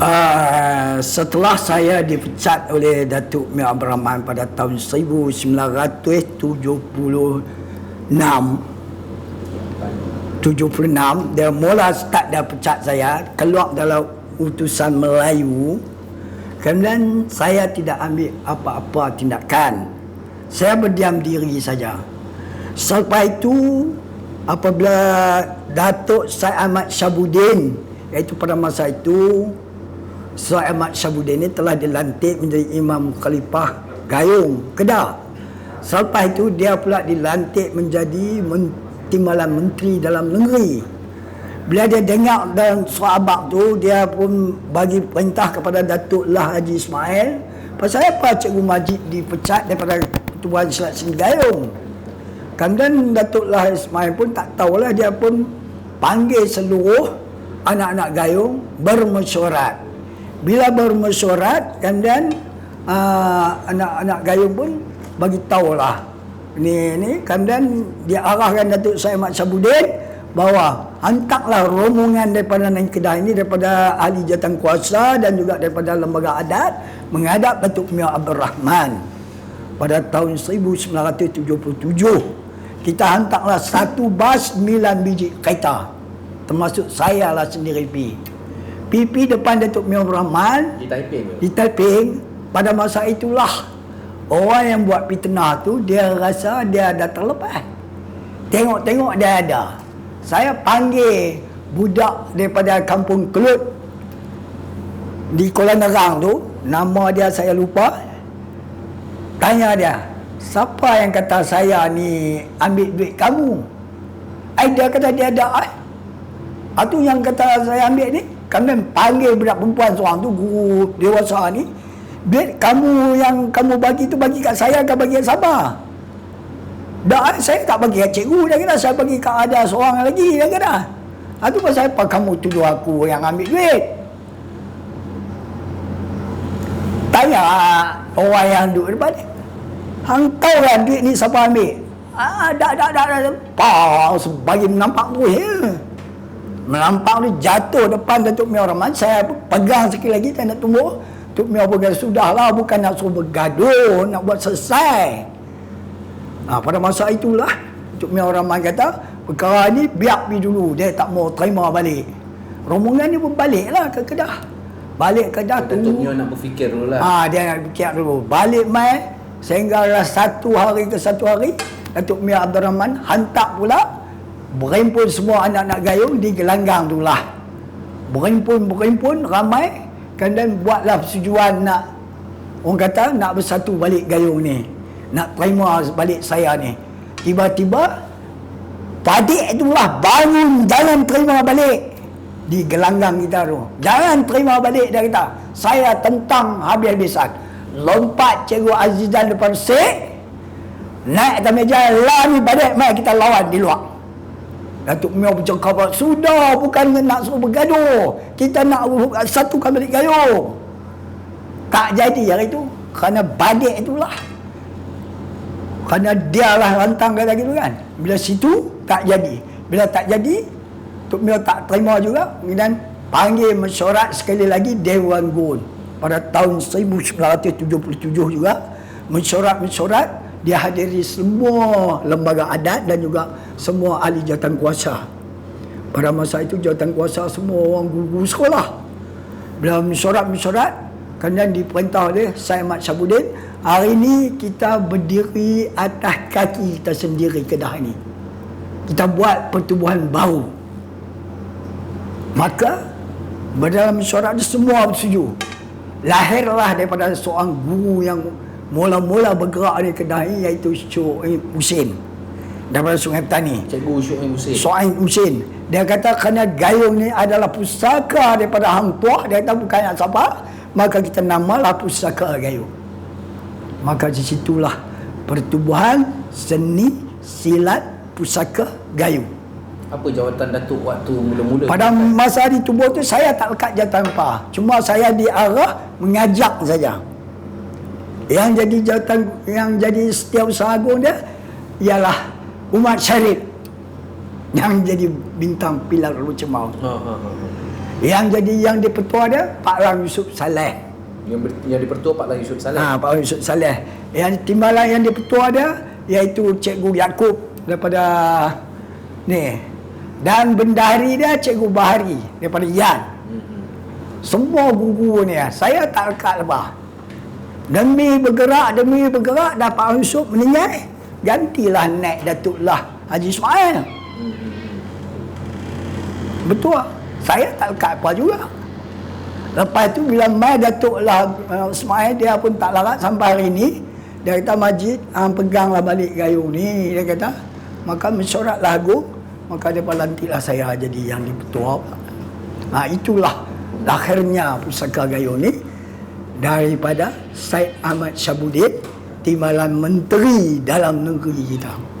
Uh, setelah saya dipecat oleh Datuk Mir Abdul Rahman pada tahun 1976 76 dia mula start dah pecat saya keluar dalam utusan Melayu. Kemudian saya tidak ambil apa-apa tindakan. Saya berdiam diri saja. Selepas itu apabila Datuk Syed Ahmad Syabudin iaitu pada masa itu Syed Ahmad Syabudin ini telah dilantik menjadi Imam Khalifah Gayung, Kedah. Selepas itu dia pula dilantik menjadi Timbalan Menteri Dalam Negeri. Bila dia dengar dalam sahabat tu, dia pun bagi perintah kepada Datuk Lah Haji Ismail. Pasal apa Cikgu Majid dipecat daripada Ketua Silat Sini Gayung? Kemudian Datuk Lah Ismail pun tak tahulah dia pun panggil seluruh anak-anak Gayung bermesyuarat bila bermesyuarat kemudian uh, anak-anak gayung pun bagi tahulah. Ni ni kemudian dia arahkan Datuk Syed Mat Sabudin bahawa hantarlah rombongan daripada Nang Kedah ini daripada ahli jatan kuasa dan juga daripada lembaga adat menghadap Datuk Mia Abdul Rahman pada tahun 1977 kita hantarlah satu bas 9 biji kereta. Termasuk saya lah sendiri pergi pipi depan Datuk Mio Rahman. Di Taiping di Taiping pada masa itulah orang yang buat fitnah tu dia rasa dia dah terlepas. Tengok-tengok dia ada. Saya panggil budak daripada kampung Kelut di Kuala Nerang tu. Nama dia saya lupa. Tanya dia siapa yang kata saya ni ambil duit kamu? Eh, dia kata dia ada. Eh. Itu yang kata saya ambil ni kami panggil budak perempuan seorang tu guru dewasa ni duit kamu yang kamu bagi tu bagi kat saya ke bagi kat Sabah dah saya tak bagi kat cikgu dia kata saya bagi kat ada seorang lagi dia kata ha, tu pasal apa kamu tuduh aku yang ambil duit tanya orang yang duduk depan ni hang tahu kan duit ni siapa ambil ah, dah dah dah dah Pau, bagi nampak tu ya Melampau ni jatuh depan Datuk Mio Rahman. Saya pegang sekali lagi, saya nak tunggu. Datuk Mio berkata, sudahlah bukan nak suruh bergaduh, nak buat selesai. Ha, pada masa itulah, Datuk Mio Rahman kata, perkara ni biar pergi dulu. Dia tak mau terima balik. Rombongan ni pun baliklah ke Kedah. Balik ke Kedah. Datuk Mio nak berfikir dulu lah. Ha, dia nak berfikir dulu. Balik mai, sehingga satu hari ke satu hari, Datuk Mio Abdul Rahman hantar pula Berimpun semua anak-anak gayung di gelanggang tu lah. Berimpun-berimpun ramai. Kemudian buatlah persetujuan nak orang kata nak bersatu balik gayung ni. Nak terima balik saya ni. Tiba-tiba padik itulah bangun jangan terima balik di gelanggang kita tu. Jangan terima balik dia kata. Saya tentang habis-habisan. Lompat Cikgu Azizan depan sek. Naik atas meja. Lah ni balik. Mari kita lawan di luar. Datuk Mio bercakap sudah bukan nak suruh bergaduh. Kita nak satu balik gayo tak jadi hari itu kerana badik itulah kerana dia lah rantang kata gitu kan. Bila situ tak jadi. Bila tak jadi Datuk Mio tak terima juga. Kemudian panggil mesyuarat sekali lagi Dewan Gun. Pada tahun 1977 juga mesyuarat-mesyuarat dia hadiri semua lembaga adat dan juga semua ahli jawatan kuasa. Pada masa itu jawatan kuasa semua orang guru-guru sekolah. Bila mesyuarat-mesyuarat, kemudian diperintah oleh Syed Mat Syabudin, hari ini kita berdiri atas kaki kita sendiri kedah ini. Kita buat pertubuhan baru. Maka, berdalam mesyuarat itu semua bersetuju. Lahirlah daripada seorang guru yang mula-mula bergerak di Kedah ini iaitu Syuib Husin daripada Sungai Petani. Cikgu Syuib Husin. Syuib Husin. Dia kata kerana gayung ni adalah pusaka daripada Hang Tuah, dia kata bukan nak siapa, maka kita namalah pusaka gayung. Maka di situlah pertubuhan seni silat pusaka gayung. Apa jawatan Datuk waktu mula-mula? Pada masa di tubuh tu saya tak lekat jawatan apa. Cuma saya diarah mengajak saja yang jadi jawatan yang jadi setiausaha agung dia ialah Umat Syarif yang jadi bintang pilar lucemau. Ha, ha, ha. Yang jadi yang dipertua dia Pak Ram Yusuf Saleh. Yang, ber, yang dipertua Pak Lang Yusuf Saleh. Ha, Pak Ram Yusuf Saleh. Yang timbalan yang dipertua dia iaitu Cikgu Yakub daripada ni. Dan bendahari dia Cikgu Bahari daripada Yan. Hmm. Semua guru ni saya tak lekat lepas. Demi bergerak, demi bergerak Ram Yusuf meninggal. Gantilah naik Datuk Lah Haji Ismail. Betul. Saya tak lekat apa juga. Lepas tu bila mai Datuk lah uh, Ismail dia pun tak larat sampai hari ni. Dia kata Majid uh, peganglah balik gayung ni. Dia kata maka mesyuarat lagu maka dia lantiklah saya jadi yang dipetua. Ha, itulah lahirnya pusaka gayung ni daripada Said Ahmad Syabudin timbalan menteri dalam negeri kita.